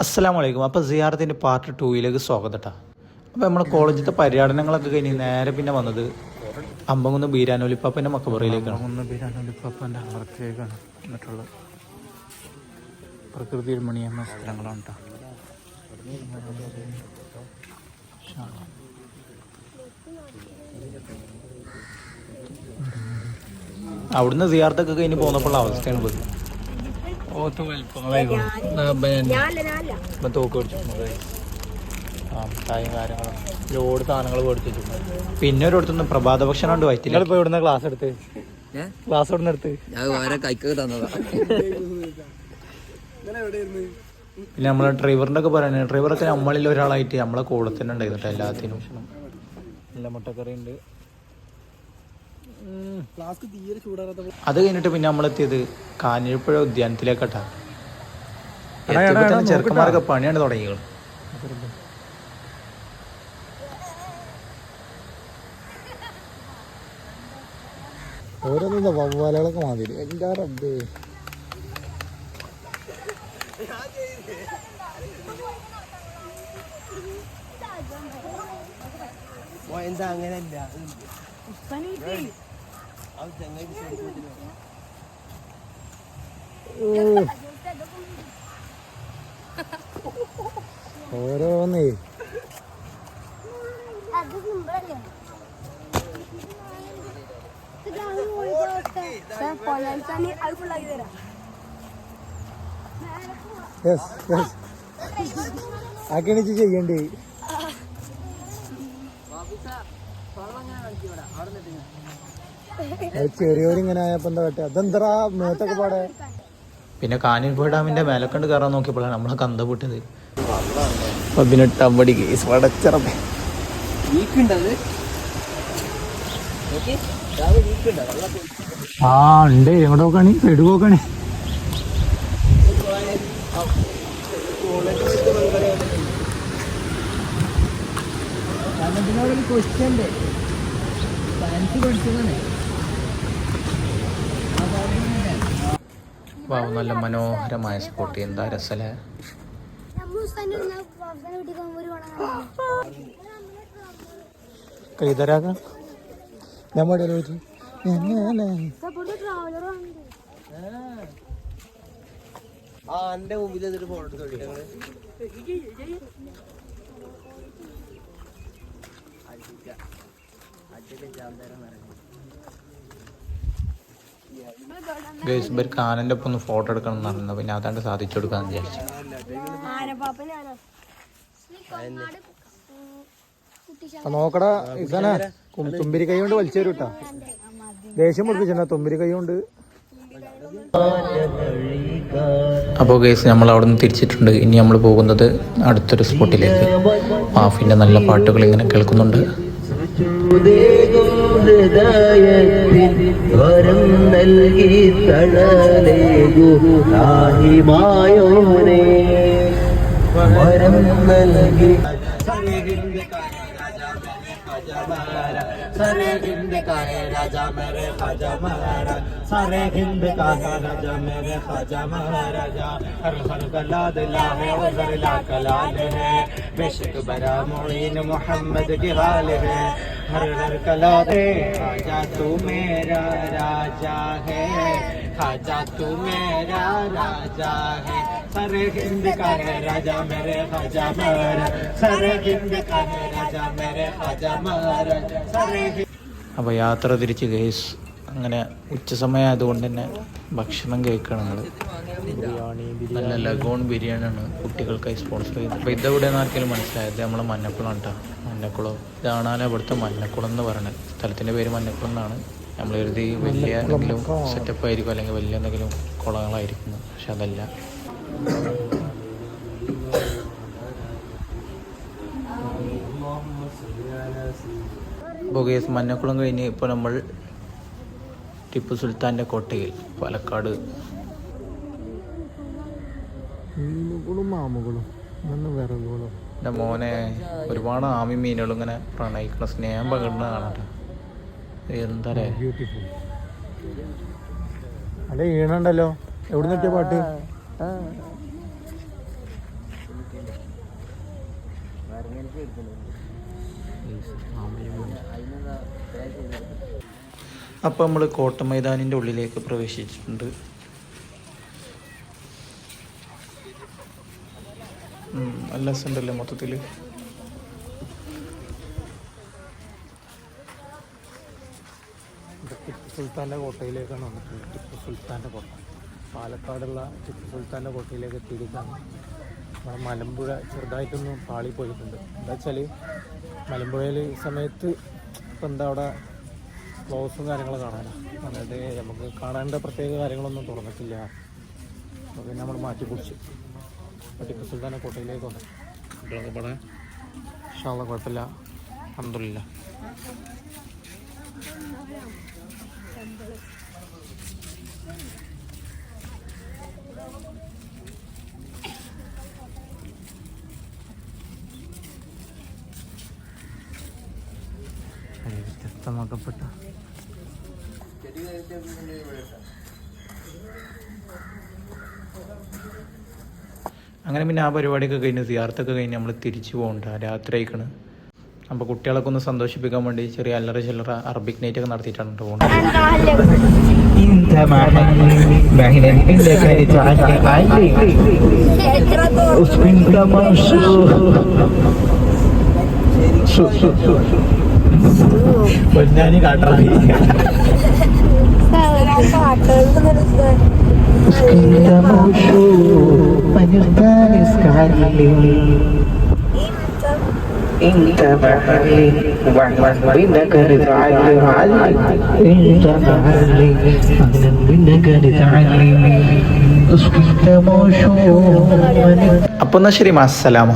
അസ്സലാം വലൈക്കും അപ്പോൾ സിയാറത്തിന്റെ പാർട്ട് ടൂയിലേക്ക് സ്വാഗതം കേട്ടോ അപ്പോൾ നമ്മുടെ കോളേജിലത്തെ പര്യടനങ്ങളൊക്കെ കഴിഞ്ഞ് നേരെ പിന്നെ വന്നത് അമ്പങ്കുന്ന് ബീരാനോലിപ്പാപ്പന്റെ മക്കബറയിലേക്കാണ്. അമ്പങ്കുന്ന് ബീരാനോലിപ്പാപ്പന്റെ അവർക്കേക്കാണ് എന്നിട്ടുള്ള പ്രകൃതി രമണീയമായ സ്ഥലങ്ങളാണ് കേട്ടോ അവിടുന്ന് സിയാർത്തൊക്കെ കഴിഞ്ഞ് പോകുന്നപ്പോഴുള്ള അവസ്ഥയാണ് പോയി ഓത്ത് വലിപ്പങ്ങളായിക്കോളും ഇപ്പം തോക്ക് പിടിച്ചു ആ മിഠായും കാര്യങ്ങളും. ലോഡ് സാധനങ്ങൾ മേടിച്ചു. പിന്നെ ഒരിടത്തുനിന്ന് പ്രഭാത ഭക്ഷണം ഉണ്ട് വയറ്റില്ല നിങ്ങളിപ്പോ ഇവിടുന്ന് ക്ലാസ് എടുത്ത്? ക്ലാസ് ഇവിടുന്ന് എടുത്ത്? ഞാൻ വേറെ കൈക്കൊക്കെ തന്നതാ. പിന്നെ നമ്മളെ ഡ്രൈവറിന്റെ ഒക്കെ പറയുന്നത് ഡ്രൈവറൊക്കെ നമ്മളിൽ ഒരാളായിട്ട് നമ്മളെ കൂടെ തന്നെ ഉണ്ടായിരുന്നു എല്ലാത്തിനും. നല്ല മുട്ടക്കറി ഉണ്ട് അത് കഴിഞ്ഞിട്ട് പിന്നെ നമ്മളെത്തിയത് കാഞ്ഞിരപ്പുഴ ഉദ്യാനത്തിലേക്കട്ടാ. എടാ, എടാ, എത്തിയപ്പോ തന്നെ. ചെറുക്കന്മാരൊക്കെ പണിയാണ് തുടങ്ങിയത്. ഓരോന്നും വവ്വാലകളൊക്കെ മാതിരി. എന്റെ റബ്ബേ. എന്താ അങ്ങനെയല്ല ഓരോന്നേ. യെസ് യെസ് ആക്കിണിച്ച് ചെയ്യണ്ടേ. അത് ചെറിയോരിങ്ങനെ ആയപ്പോ എന്താ പറ്റുക അതെന്തറാ മേത്തൊക്കെ പാടെ? പിന്നെ കാഞ്ഞിരപ്പുഴ ഡാമിന്റെ മേലക്കണ്ട് കയറാൻ നോക്കിയപ്പോഴാണ് നമ്മളെ കന്ത പൊട്ടിയത്. പതിനെട്ട് അമ്പടി കേസ് വടച്ചിറപ്പേ. ആ ഉണ്ട്. എങ്ങോട്ട് നോക്കണി സൈഡ് നോക്കണി ക്വസ്റ്റ്യന്റെ സയൻസ് പഠിച്ചതാണ്. വാ നല്ല മനോഹരമായ സ്പോട്ട് എന്താ ട്രാവലർ ആ എന്റെ മുമ്പിൽ എന്നിട്ട് ഫോട്ടോ എടുത്ത് ഞങ്ങൾ. ഗേസ് ഇവർക്ക് ആനന്റെ ഒപ്പം ഒന്ന് ഫോട്ടോ എടുക്കണം എന്ന് പറഞ്ഞു പിന്നെ അതാണ്ട് സാധിച്ചു കൊടുക്കാന്ന് വിചാരിച്ചു. നോക്കടാ ഇസനെ. തുമ്പിരി കൈ കൊണ്ട് വലിച്ചു തരും കേട്ടാ ദേഷ്യം കൊടുപ്പിച്ചാ തുമ്പിരി കൈ കൊണ്ട്. അപ്പോൾ കേസ് നമ്മൾ അവിടെ നിന്ന് തിരിച്ചിട്ടുണ്ട്. ഇനി നമ്മൾ പോകുന്നത് അടുത്തൊരു സ്പോട്ടിലേക്ക്. മാഫിന്റെ നല്ല പാട്ടുകൾ ഇങ്ങനെ കേൾക്കുന്നുണ്ട്. വരം നൽകി തണലേകു ാഹിമായോനെ വരം നൽകി सारे हिंद का है राजा मेरे खाजा महाराज सारे हिंद का है राजा मेरे खाजा महाराजा हर हर कला दिला है है, बेशक बरा मोइन मोहम्मद की हाल है। हर हर कला दे राजा तू मेरा राजा है, खाजा तू मेरा राजा है। सारे हिंद का है राजा मेरे खाजा महाराज सारे हिंद का है राजा मेरे खाजा महाराज सारे അപ്പോൾ യാത്ര തിരിച്ച് ഗേസ് അങ്ങനെ ഉച്ചസമയമായതുകൊണ്ട് തന്നെ ഭക്ഷണം കഴിക്കണം ഞങ്ങൾ നല്ല ലഗോൺ ബിരിയാണിയാണ് കുട്ടികൾക്കായി സ്പോൺസർ ചെയ്യുന്നത് അപ്പോൾ ഇതെവിടെയെന്ന് ആർക്കെങ്കിലും മനസ്സിലായത് നമ്മളെ മഞ്ഞക്കുളം കേട്ടോ മഞ്ഞക്കുളം ഇതാണാലും ഇവിടുത്തെ മഞ്ഞക്കുളം എന്ന് പറയുന്നത് സ്ഥലത്തിൻ്റെ പേര് മഞ്ഞക്കുളം എന്നാണ് നമ്മൾ കരുതി വലിയ എന്തെങ്കിലും സെറ്റപ്പ് ആയിരിക്കും അല്ലെങ്കിൽ വലിയ എന്തെങ്കിലും കുളങ്ങളായിരിക്കും പക്ഷെ അതല്ല ബൊഗേസ് മഞ്ഞക്കുളം കഴിഞ്ഞ് ഇപ്പോൾ നമ്മൾ ടിപ്പു സുൽത്താന്റെ കോട്ടയിൽ പാലക്കാട്. മീനുകളും വിറകുകളും. എന്റെ മോനെ ഒരുപാട് ആമി മീനുകൾ ഇങ്ങനെ പ്രണയിക്കണ സ്നേഹം പകിടുന്ന കാണട്ടെ എന്താ ബ്യൂട്ടിഫുൾ അല്ല ഈണുണ്ടല്ലോ. എവിടെ നിന്നിട്ടിയ പാട്ട്? വേറെ എടുക്കണോ അതിനെന്താ പേ ചെയ്ത് അപ്പോൾ നമ്മൾ കോട്ട മൈതാനിന്റെ ഉള്ളിലേക്ക് പ്രവേശിച്ചിട്ടുണ്ട്. നല്ല രസമുണ്ടല്ലേ മൊത്തത്തിൽ ടിപ്പു സുൽത്താന്റെ കോട്ടയിലേക്കാണ് വന്നിട്ടുള്ളത് ടിപ്പു സുൽത്താന്റെ കോട്ട. പാലക്കാടുള്ള ടിപ്പു സുൽത്താന്റെ കോട്ടയിലേക്ക് എത്തിയിരിക്കുകയാണ്. നമ്മുടെ മലമ്പുഴ ചെറുതായിട്ടൊന്ന് പാളി പോയിട്ടുണ്ട് എന്താ വെച്ചാൽ മലമ്പുഴയിൽ സമയത്ത് ഇപ്പം എന്താ അവിടെ ക്ലോസും കാര്യങ്ങളും കാണാനാണ് അതായത് നമുക്ക് കാണേണ്ട പ്രത്യേക കാര്യങ്ങളൊന്നും തുറന്നിട്ടില്ല. അപ്പോൾ പിന്നെ നമ്മൾ മാറ്റി കുടിച്ച് ടിപ്പു സുൽത്താന്റെ കോട്ടയിലേക്ക് വന്നു. കുട്ടികളൊക്കെ ഇവിടെ ഷാള കുഴപ്പമില്ല. അഹമ്മദില്ല ഇട്ടാ അങ്ങനെ പിന്നെ ആ പരിപാടിയൊക്കെ കഴിഞ്ഞ് സിയാർത്തൊക്കെ കഴിഞ്ഞ് നമ്മൾ തിരിച്ചു പോകണ്ട രാത്രി ആയിക്കണ് അപ്പോൾ കുട്ടികളൊക്കെ ഒന്ന് സന്തോഷിപ്പിക്കാൻ വേണ്ടി ചെറിയ അല്ലറ ചില്ലറ അറബിക് നൈറ്റ് ഒക്കെ നടത്തിയിട്ടാണ് കേട്ടോ പോകുന്നത് انت معي بعين انك تعالي انت منصور പൊന്നാനി കാട്ടറായി انت موشور من الثالث كعلي انت معي وعلي بانك تعلي علي انت معي اهلا بانك تعلي انت موشور من അപ്പോൾ എന്നാൽ ശരി മാസലാമ